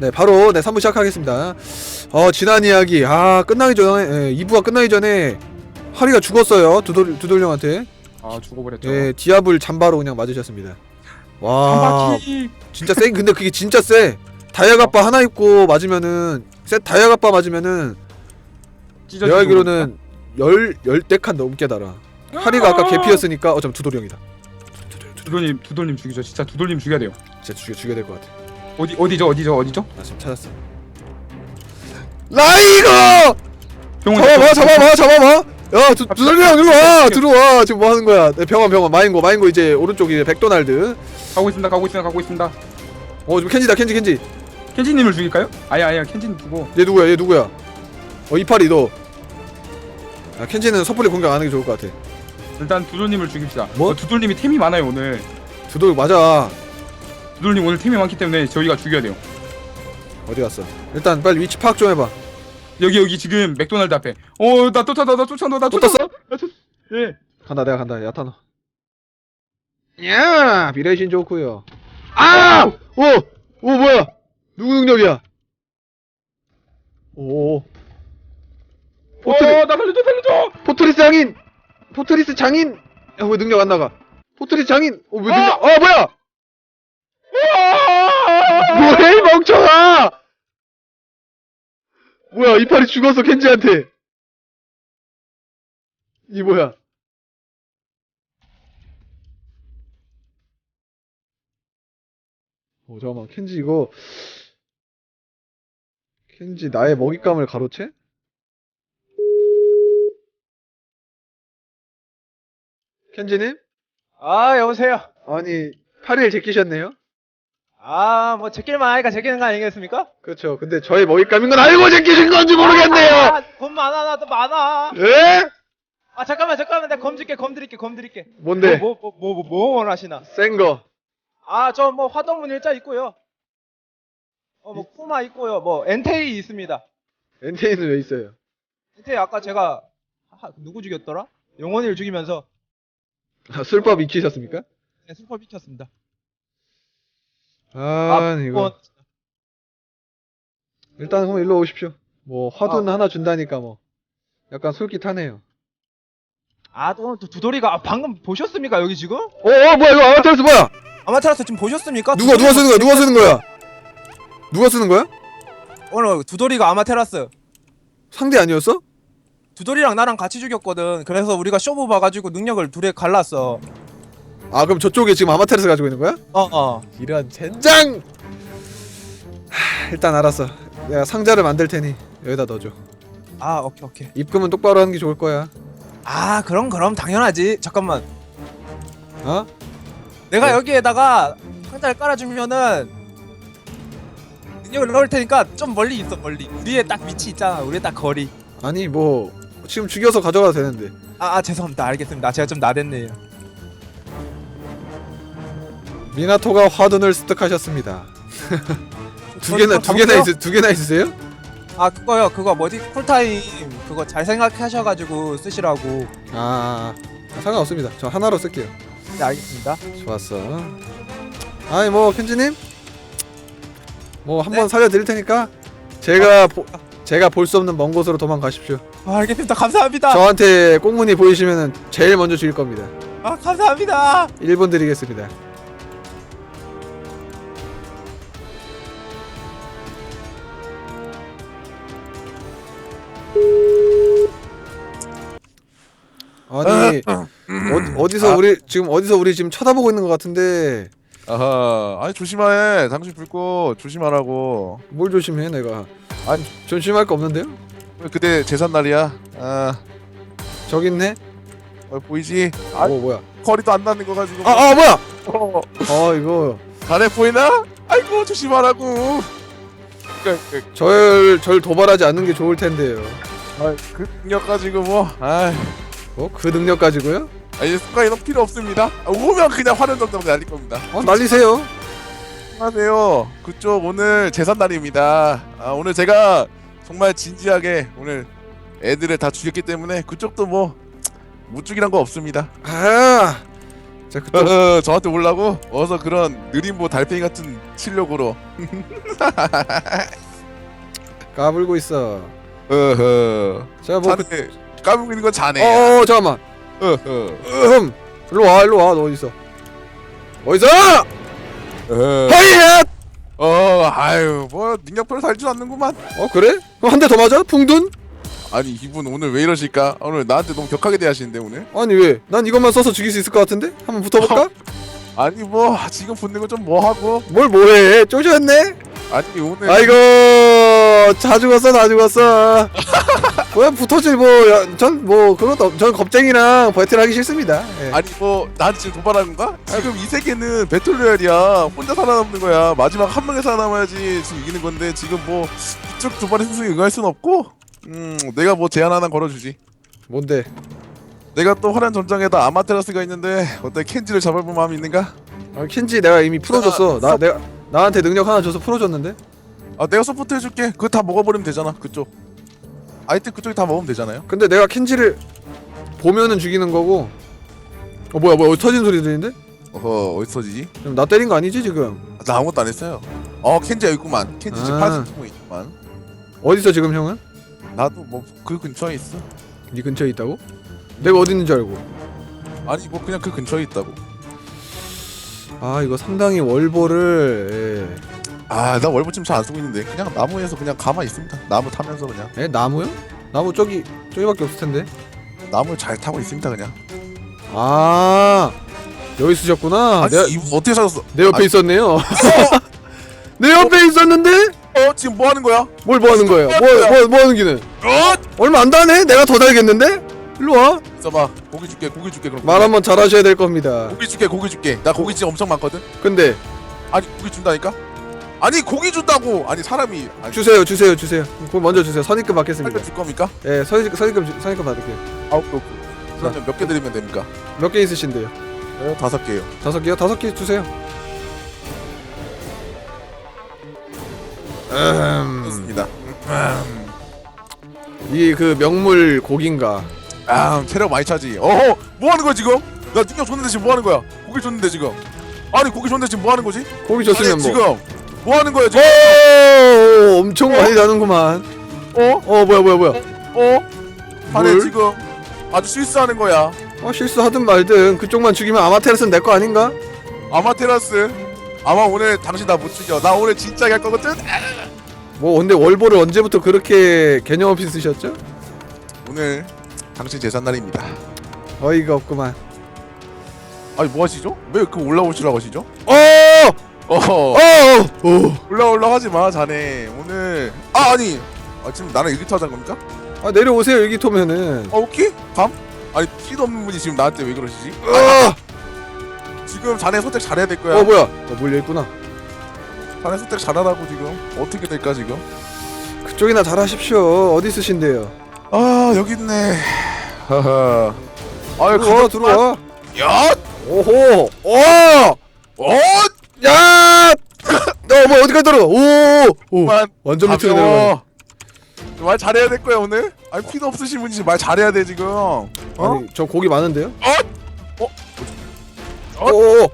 네, 바로 네 3부 시작하겠습니다. 어, 지난 이야기. 아, 끝나기 전에 예, 2부가 끝나기 전에 하리가 죽었어요. 두돌 두돌 형한테. 아 죽어버렸죠. 예, 디아블 잠바로 그냥 맞으셨습니다. 한 와, 바퀴. 진짜 세. 근데 그게 진짜 세. 다이아갑바 하나 입고 맞으면은 셋 다이아갑바 맞으면은 찢어지고 내가 알기로는 열 열대 칸 넘게 달아. 하리가 아까 개피였으니까 어쩜 두돌 형이다. 두돌님 두돌님 죽이죠. 진짜 두돌님 죽여야 돼요. 진짜 죽여 죽여야 될 것 같아. 어디 어디죠? 어디죠? 어디죠? 나 지금 찾았어. 라이거! 병원 잡아봐 잡아봐 잡아봐. 야 두, 형 들어와 들어와. 지금 뭐 하는 거야? 네, 병원 병원. 마인고 마인고 이제 오른쪽 이제 백도날드. 가고 있습니다 가고 있습니다 가고 있습니다. 어 지금 켄지다 켄지 켄지. 켄지님을 죽일까요? 아야 아야. 켄지님 두고. 얘 누구야? 얘 누구야? 어 이파리 너. 아, 켄지는 섣불리 공격 안 하는 게 좋을 것 같아. 일단 두돌님을 죽입시다. 뭐? 어, 두돌님이 템이 많아요 오늘. 두돌 맞아 두돌님 오늘 템이 많기 때문에 저희가 죽여야 돼요. 어디 갔어 일단 빨리 위치 파악 좀 해봐 여기 여기 지금 맥도날드 앞에. 어 나 쫓아다 나 쫓아다 나또 쫓아. 떴어? 예. 간다 내가 간다 야타노 야 비레이신 좋고요 아! 오! 오 뭐야 누구 능력이야 오 포트리 어 나 살려줘 살려줘. 포트리스 장인! 포트리스 장인! 야, 왜 능력 안 나가? 포트리스 장인! 어, 왜 능력, 어, 뭐야! 뭐해, 이 멍청아! 뭐야, 이파리 죽었어, 켄지한테! 이 뭐야? 어, 잠깐만, 켄지 이거, 켄지 나의 먹잇감을 가로채? 켄지님? 아 여보세요. 아니 8일 제끼셨네요? 아 뭐 제낄만 하니까 제끼는 거 아니겠습니까? 그렇죠 근데 저의 먹잇감인 건 알고 제끼신 건지 모르겠네요 아, 검 많아 나도 많아. 에? 아 잠깐만 잠깐만 내가 검 줄게 검 드릴게 검 드릴게. 뭔데? 뭐 뭐 뭐 뭐 뭐 원하시나? 센 거 아 저 뭐 화동문 일자 있고요. 어뭐 푸마 있고요. 뭐 엔테이 있습니다. 엔테이는 왜 있어요? 엔테이 아까 제가 하, 누구 죽였더라? 영원이를 죽이면서 아, 술법 익히셨습니까? 네, 술퍼 비켰습니다. 아, 이거 그건 일단 그럼 일로 오십시오 뭐 화둔 아. 하나 준다니까 뭐 약간 솔깃하네요 아, 또 오늘 또 두돌이가 아, 방금 보셨습니까 여기 지금? 어, 어 뭐야 이거 아마테라스 뭐야? 아마테라스 지금 보셨습니까? 누가 누가 쓰는 거야? 누가 쓰는 거야? 누가 쓰는 거야? 오늘 두돌이가 아마테라스 상대 아니었어? 두돌이랑 나랑 같이 죽였거든. 그래서 우리가 쇼부 봐가지고 능력을 둘이 갈랐어. 아 그럼 저쪽에 지금 아마테라스 가지고 있는 거야? 어 어. 이런 젠장! 하, 일단 알았어 내가 상자를 만들 테니 여기다 넣어줘 아 오케이 오케이. 입금은 똑바로 하는 게 좋을 거야 아 그럼 그럼 당연하지. 잠깐만. 어? 내가 네. 여기에다가 상자를 깔아주면은 능력을 넣을 테니까 좀 멀리 있어 멀리. 우리의 딱 위치 있잖아. 우리의 딱 거리. 아니 뭐 지금 죽여서 가져가도 되는데 아, 아 죄송합니다. 알겠습니다. 제가 좀 나댔네요. 미나토가 화둔을 습득하셨습니다 두 개나 두 개나 있, 두 개나 있으세요? 아 그거요. 그거 뭐지? 쿨타임 그거 잘 생각하셔가지고 쓰시라고. 아, 아 상관없습니다 저 하나로 쓸게요 네 알겠습니다. 좋았어 아니 뭐 켄지님 뭐 한번 네. 살려드릴 테니까 제가 보, 제가 볼 수 없는 먼 곳으로 도망가십시오 아, 알겠습니다. 감사합니다. 저한테 꽁무니 보이시면 제일 먼저 죽일 겁니다 아 감사합니다. 1분 드리겠습니다 아니 어, 어디서 아. 우리 지금 어디서 우리 지금 쳐다보고 있는 것 같은데 아하, 아니 조심해. 당신 불꽃 조심하라고. 뭘 조심해 내가 아니. 조심할 거 없는데요? 그때 제삿 날이야. 아, 저기 있네? 어, 보이지? 아, 오 뭐야 거리도 안 닿는 거 가지고. 아, 아 뭐야 어, 어 이거 잘해 보이나? 아이고 조심하라고. 그, 그, 절, 절 도발하지 않는 게 좋을 텐데요 아, 그 능력 가지고 뭐, 아, 어? 그 능력 가지고요? 아 이제 순간 이동 필요 없습니다. 아, 오면 그냥 덤덤 날릴 겁니다. 어 날리세요 안녕하세요. 그쪽 오늘 제삿 날입니다. 아, 오늘 제가 정말 진지하게 오늘 애들을 다 죽였기 때문에 그쪽도 뭐 못 죽이란 거 없습니다. 아 자 그때 어허, 저한테 올라고 어서 그런 느림보 달팽이 같은 실력으로 까불고 있어. 어허 자 뭐 그, 자네 까불고 있는 건 자네 어 잠깐만. 어허 음, 일로 와 일로 와 너 어디 있어? 어디서? 어허. 하이햇! 어 아유 뭐 능력표를 살줄 않는구만 어 그래? 그럼 한 대 더 맞아? 풍둔? 아니 이분 오늘 왜 이러실까 오늘 나한테 너무 격하게 대하시는데 오늘 아니 왜? 난 이것만 써서 죽일 수 있을 것 같은데? 한번 붙어볼까? 아니 뭐 지금 붙는 거좀 뭐하고 뭘 뭐해? 쪼졌네? 아니 오늘 아이고 다 죽었어 다 죽었어 뭐야 붙어질 뭐전 뭐 그것도 없- 전 겁쟁이랑 버틀하기 싫습니다. 예. 아니 뭐 나한테 지금 도발하는 건가? 지금 이 세계는 배틀로얄이야. 혼자 살아남는 거야. 마지막 한 명이 살아남아야지 지금 이기는 건데 지금 뭐 이쪽 도발의 승수에 응할 순 없고 음 내가 뭐 제안 하나 걸어주지. 뭔데? 내가 또 화려한 전장에다 아마테라스가 있는데 어때? 켄지를 잡아볼 마음이 있는가? 아, 켄지 내가 이미 풀어줬어. 나 서- 내가 나한테 능력 하나 줘서 풀어줬는데? 아 내가 서포트 해줄게. 그거 다 먹어버리면 되잖아 그쪽 아이템 그쪽이 다 먹으면 되잖아요 근데 내가 켄지를 보면은 죽이는 거고 어 뭐야 뭐야 어디 터진 소리 들리는데? 어허 어디서 지지? 그럼 나 때린 거 아니지 지금? 나 아무것도 안 했어요 어 켄지가 있구만 켄지 지금 아. 파스 쓰고 있구만 어디 있어 지금 형은? 나도 뭐 그 근처에 있어 네 근처에 있다고? 내가 어디 있는 줄 알고 아니 뭐 그냥 그 근처에 있다고 아 이거 상당히 월보를 아나 지금 잘안 쓰고 있는데 그냥 나무에서 그냥 가만히 있습니다 나무 타면서 그냥 예. 에 나무요? 나무 저기 저기밖에 없을 텐데 나무 잘 타고 있습니다 그냥 아 여기 쓰셨구나 아니 내가 이 어떻게 찾았어 내 옆에 아니, 있었네요. 내 옆에 있었는데 어 지금 뭐 하는 거야? 뭘 뭐 하는 거예요? 뭐뭐 뭐 하는 기는? 어? 얼마 안 다네? 내가 더 달겠는데? 일로 와. 있어봐 고기 줄게 고기 줄게 그럼 말 한번 잘하셔야 될 겁니다. 고기 줄게 고기 줄게 나 고기 진짜 엄청 많거든 근데 아니 고기 준다니까? 아니 고기 준다고 아니 사람이 아니 주세요, 주세요, 주세요. 그거 먼저 주세요. 선입금 받겠습니다. 살려줄 겁니까? 예, 선입 선입금 주- 선입금 받을게요. 아 오케이 오케이 그러면 몇개 드리면 됩니까? 몇 개 있으신데요? 네, 다섯 개요 다섯 개요? 다섯 개 주세요. 음, 좋습니다 이 그 명물 고기인가? 아 체력 많이 차지 어허 뭐 하는 거야 지금? 나 능력 줬는데 지금 뭐 하는 거야? 고기 줬는데 지금 아니 고기 줬는데 지금 뭐 하는 거지? 고기 줬으면 아니, 뭐? 지금 뭐 하는 거야 지금? 오, 엄청 많이 나는구만. 어? 어, 뭐야, 뭐야, 뭐야? 어? 뭘? 지금 아주 실수하는 거야 어 실수하든 말든 그쪽만 죽이면 아마테라스는 내 거 아닌가? 아마테라스 아마 오늘 당신 나 못 죽여 나 오늘 진짜 갈 거거든 뭐 근데 월보를 언제부터 그렇게 개념 없이 쓰셨죠? 오늘 당신 제삿 날입니다 어이가 없구만. 아니 뭐 하시죠? 왜 그 올라오시라고 하시죠? 어! 어허 어! 어! 올라 올라 하지 마 자네 오늘 아 아니 아, 지금 나랑 일기토 하자는 겁니까? 아 내려오세요 일기토면은. 어 오케이 감? 아니 피도 없는 분이 지금 나한테 왜 그러시지? 어! 지금 자네 선택 잘해야 될 거야 어 뭐야? 어 물려 있구나. 자네 선택 잘하라고 지금 어떻게 될까 지금? 그쪽이나 잘하십시오. 어디 있으신데요? 아 여기 있네 하하 아유 들어와 들어와. 야! 오호! 어! 어! 야! 너뭐 어디까지 들어? 오! 오! 그만 완전 밑으로 내려가. 가벼워. 말 잘해야 될 거야 오늘. 아니 피도 없으신 분이 말 잘해야 돼 지금. 어? 아니 저 고기 많은데요? 어? 어? 오!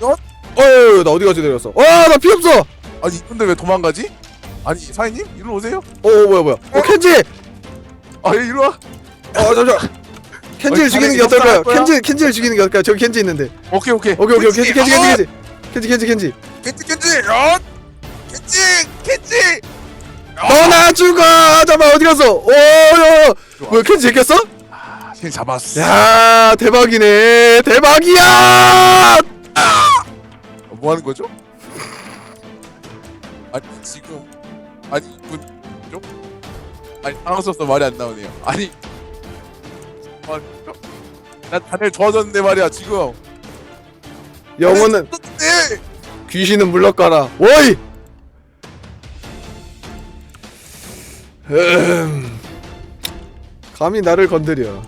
어? 어? 나 어디까지 내렸어? 와! 나피 없어! 아니 이분들 왜 도망가지? 아니 사장님 일로 오세요. 어 뭐야 뭐야? 어 켄지! 아 일로 와. 어 잠시만. 켄지를 어이, 죽이는 게 어떨까요? 켄지 켄지를 죽이는 게 어떨까요? 저기 켄지 있는데. 오케이 오케이. 오케이 오케이 켄지 켄지 켄지 어! 켄지 켄지 켄지 켄지 켄지 켄지. 어? 켄지. 어! 너나 죽어! 잠깐 어디 갔어? 오, 야, 뭐야 켄지 제꼈어? 아, 실 잡았어. 야 대박이네 대박이야! 어, 뭐 하는 거죠? 아니 지금 아니 좀 아니 당황스럽서 말이 안 나오네요. 아니 아, 나 다들 좋아졌는데 말이야 지금. 영혼은 네. 귀신은 물러가라. 오이! 음, 감히 나를 건드려.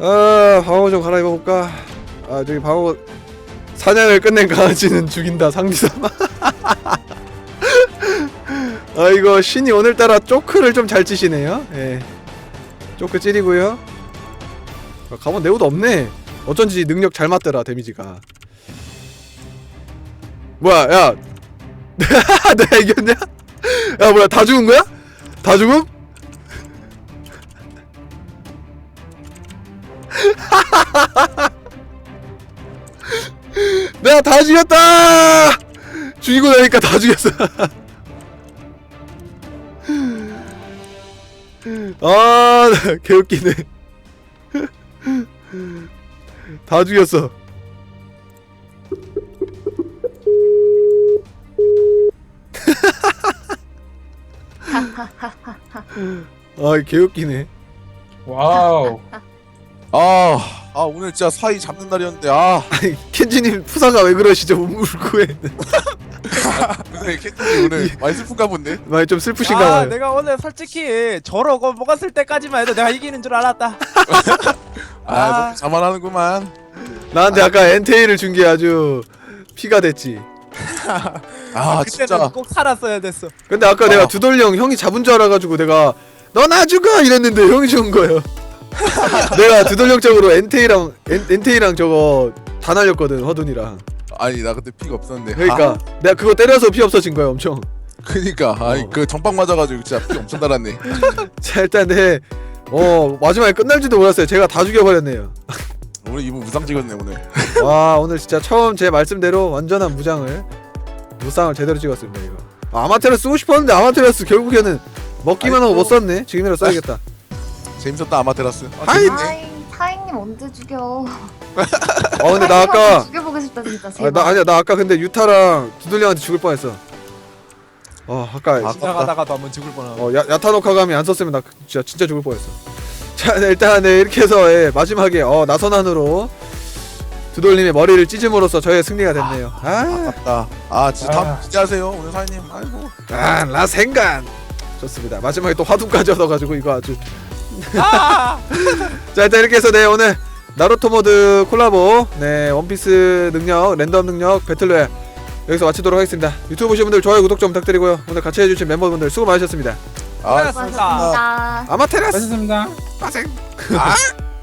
아, 방어 좀 갈아입어 볼까? 아, 저기 방어 사냥을 끝낸 강아지는 죽인다. 상디삼아. 아, 이거 신이 오늘따라 쪼크를 좀잘 찌시네요. 예. 쪼크 찌리고요. 아, 가만 내우도 없네. 어쩐지 능력 잘 맞더라 데미지가 뭐야 야 내가 이겼냐? 야 뭐야 다 죽은 거야? 다 죽음? 내가 다 죽였다! 죽이고 나니까 다 죽였어. 아, 개웃기네. 다 죽였어. 아, 개웃기네. 와우. 아, 아 오늘 진짜 사이 잡는 날이었는데 아 아니, 켄지님 푸사가 왜 그러시죠? 울고 해. 오늘 캔디 오늘 많이 슬픈가 본데. 많이 좀 슬프신가 아 봐요. 내가 오늘 솔직히 저러고 먹었을 때까지만 해도 내가 이기는 줄 알았다 아, 아. 너무 자만하는구만. 나한테 아까 엔테이를 준 게 아주 피가 됐지. 아 그때는 진짜. 꼭 살았어야 됐어 근데 아까 내가 아. 두돌령 형이 잡은 줄 알아가지고 내가 너나 죽어 이랬는데 형이 죽은 거예요. 내가 두돌령 쪽으로 엔테이랑 엔, 엔테이랑 저거 다 날렸거든 허둔이랑. 아니 나 그때 피가 없었는데. 그러니까 아, 내가 그거 때려서 피 없어진 거야 엄청. 그니까 아니 어. 그 전방 맞아가지고 진짜 피 엄청 달았네. 자 일단 네. 어 마지막에 끝날지도 몰랐어요. 제가 다 죽여버렸네요. 오늘 이분 무상 찍었네 오늘. 와 오늘 진짜 처음 제 말씀대로 완전한 무장을 무쌍을 제대로 찍었습니다 이거. 아, 아마테라스 쓰고 싶었는데 아마테라스 결국에는 먹기만 하고 못 썼네. 지금이라 써야겠다. 재밌었다 아마테라스. 아, 하이. 재밌네. 아이 타잉님 언제 죽여? 어 근데 나 아까 죽여보고 싶다 진짜 아, 제발. 나 아니야 나 아까 근데 유타랑 두들령한테 죽을 뻔했어. 어 아까 아, 지나가다가도 한번 죽을 뻔하고 어 야, 야타노카감이 안 썼으면 나 진짜 진짜 죽을 뻔했어. 자 네, 일단 네, 이렇게 해서 예, 마지막에 어 나선안으로 두돌님의 머리를 찢음으로써 저의 승리가 됐네요. 아, 아깝다. 아 진짜 아. 다음 기대하세요 오늘 사장님. 아이고. 아 라생간 좋습니다. 마지막에 또 화두까지 얻어가지고 이거 아주 아! 자 일단 이렇게 해서 네 오늘 나루토 모드 콜라보 네 원피스 능력 랜덤 능력 배틀로얄 여기서 마치도록 하겠습니다 유튜브 보시는 분들 좋아요 구독 좀 부탁드리고요 오늘 같이 해주신 멤버분들 수고 많으셨습니다 아. 수고하셨습니다. 아마테라스 수고하셨습니다. 빠생 아.